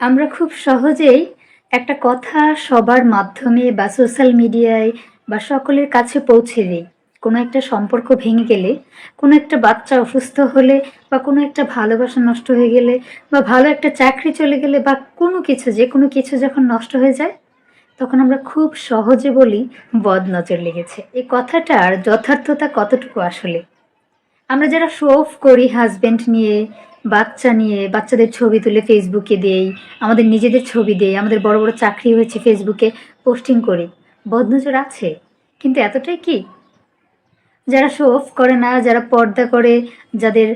আমরা খুব সহজেই একটা কথা সবার মাধ্যমে বা সোশ্যাল মিডিয়ায় বা সকলের কাছে পৌঁছে দিই। কোনো একটা সম্পর্ক ভেঙে গেলে, কোনো একটা বাচ্চা অসুস্থ হলে বা কোনো একটা ভালোবাসা নষ্ট হয়ে গেলে বা ভালো একটা চাকরি চলে গেলে বা কোনো কিছু, যে কোনো কিছু যখন নষ্ট হয়ে যায়, তখন আমরা খুব সহজে বলি বদ নজর লেগেছে। এই কথাটার যথার্থতা কতটুকু আসলে? আমরা যারা শো অফ করি হাজব্যান্ড নিয়ে বাচ্চা নিয়ে, বাচ্চাদের ছবি তুলে ফেসবুকে দেই, আমাদের নিজেদের ছবি দেই, আমাদের বড় বড় চাকরি হয়েছে ফেসবুকে পোস্টিং করি। বদনজর আছে, কিন্তু এতটাই কি? যারা শো অফ করে না, যারা পর্দা করে, যাদের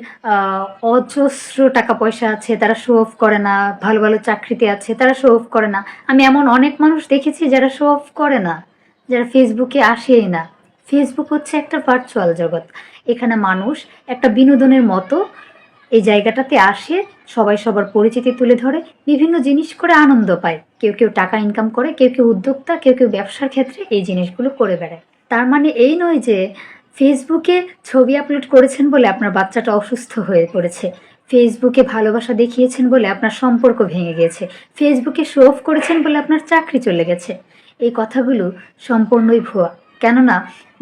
অজস্র টাকা পয়সা আছে, তারা শো অফ করে না, ভালো ভালো চাকরিতে আছে, তারা শো অফ করে না। আমি এমন অনেক মানুষ দেখেছি যারা শো অফ করে না, যারা ফেসবুকে আসেই না। ফেসবুক হচ্ছে একটা ভার্চুয়াল জগৎ। এখানে মানুষ একটা বিনোদনের মতো এই জায়গাটাতে আসে, সবাই সবার পরিচিতি তুলে ধরে, বিভিন্ন জিনিস করে আনন্দ পায়। কেউ কেউ টাকা ইনকাম করে, কেউ কেউ উদ্যোক্তা, কেউ কেউ ব্যবসার ক্ষেত্রে এই জিনিসগুলো করে বেড়ায়। তার মানে এই নয় যে ফেসবুকে ছবি আপলোড করেছেন বলে আপনার বাচ্চাটা অসুস্থ হয়ে পড়েছে। ফেসবুকে ভালোবাসা দেখিয়েছেন বলে আপনার সম্পর্ক ভেঙে গেছে। ফেসবুকে শো অফ করেছেন বলে আপনার চাকরি চলে গেছে। এই কথাগুলো সম্পূর্ণই ভুয়া। কেননা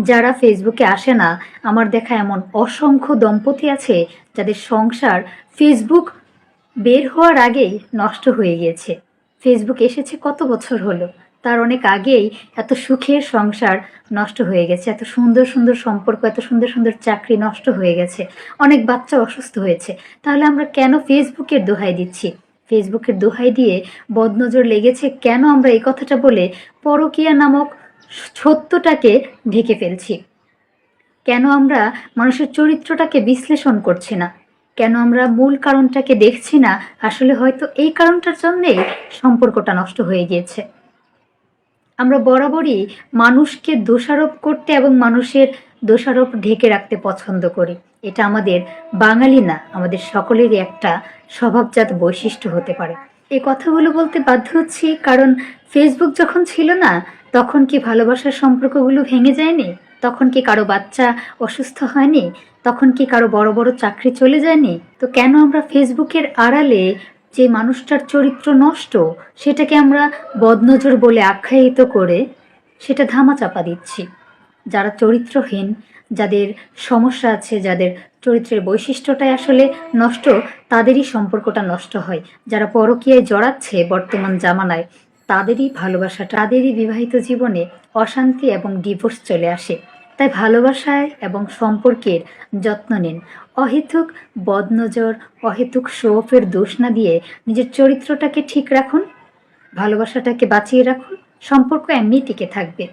যারা ফেসবুকে আসে না, আমার দেখা এমন অসংখ্য দম্পতি আছে যাদের সংসার ফেসবুক বের হওয়ার আগেই নষ্ট হয়ে গিয়েছে। ফেসবুক এসেছে কত বছর হলো? তার অনেক আগেই এত সুখের সংসার নষ্ট হয়ে গেছে, এত সুন্দর সুন্দর সম্পর্ক, এত সুন্দর সুন্দর চাকরি নষ্ট হয়ে গেছে, অনেক বাচ্চা অসুস্থ হয়েছে। তাহলে আমরা কেন ফেসবুকের দোহাই দিচ্ছি? ফেসবুকের দোহাই দিয়ে বদনজর লেগেছে কেন আমরা এই কথাটা বলে পরকীয়া নামক সত্যটাকে ঢেকে ফেলছি। কেন আমরা মানুষের চরিত্রটাকে বিশ্লেষণ করছি না? কেন আমরা মূল কারণটাকে দেখছি না? আসলে হয়তো এই কারণটার জন্যেই সম্পর্কটা নষ্ট হয়ে গিয়েছে। আমরা বরাবরই মানুষকে দোষারোপ করতে এবং মানুষের দোষারোপ ঢেকে রাখতে পছন্দ করি। এটা আমাদের বাঙালি না, আমাদের সকলেরই একটা স্বভাবজাত বৈশিষ্ট্য হতে পারে। এই কথাগুলো বলতে বাধ্য হচ্ছি কারণ ফেসবুক যখন ছিল না তখন কি ভালোবাসার সম্পর্কগুলো ভেঙে যায়নি? তখন কি কারও বাচ্চা অসুস্থ হয়নি? তখন কি কারও বড় বড় চাকরি চলে যায়নি? তো কেন আমরা ফেসবুকের আড়ালে যে মানুষটার চরিত্র নষ্ট, সেটাকে আমরা বদনজর বলে আখ্যায়িত করে সেটা ধামাচাপা দিচ্ছি? যারা চরিত্রহীন, যাদের সমস্যা আছে, যাদের চরিত্রের বৈশিষ্ট্যটাই আসলে নষ্ট, তাদেরই সম্পর্কটা নষ্ট হয়। যারা পরকীয়ায় জড়াচ্ছে বর্তমান জামানায় তাদেরই ভালোবাসা তাদেরই বিবাহিত জীবনে অশান্তি এবং ডিভোর্স চলে আসে। তাই ভালোবাসায় এবং সম্পর্কের যত্ন নিন। অহেতুক বদনজর, অহেতুক শোফের দোষ না দিয়ে নিজের চরিত্রটাকে ঠিক রাখুন, ভালোবাসাটাকে বাঁচিয়ে রাখুন, সম্পর্ক এমনি টিকে থাকবে।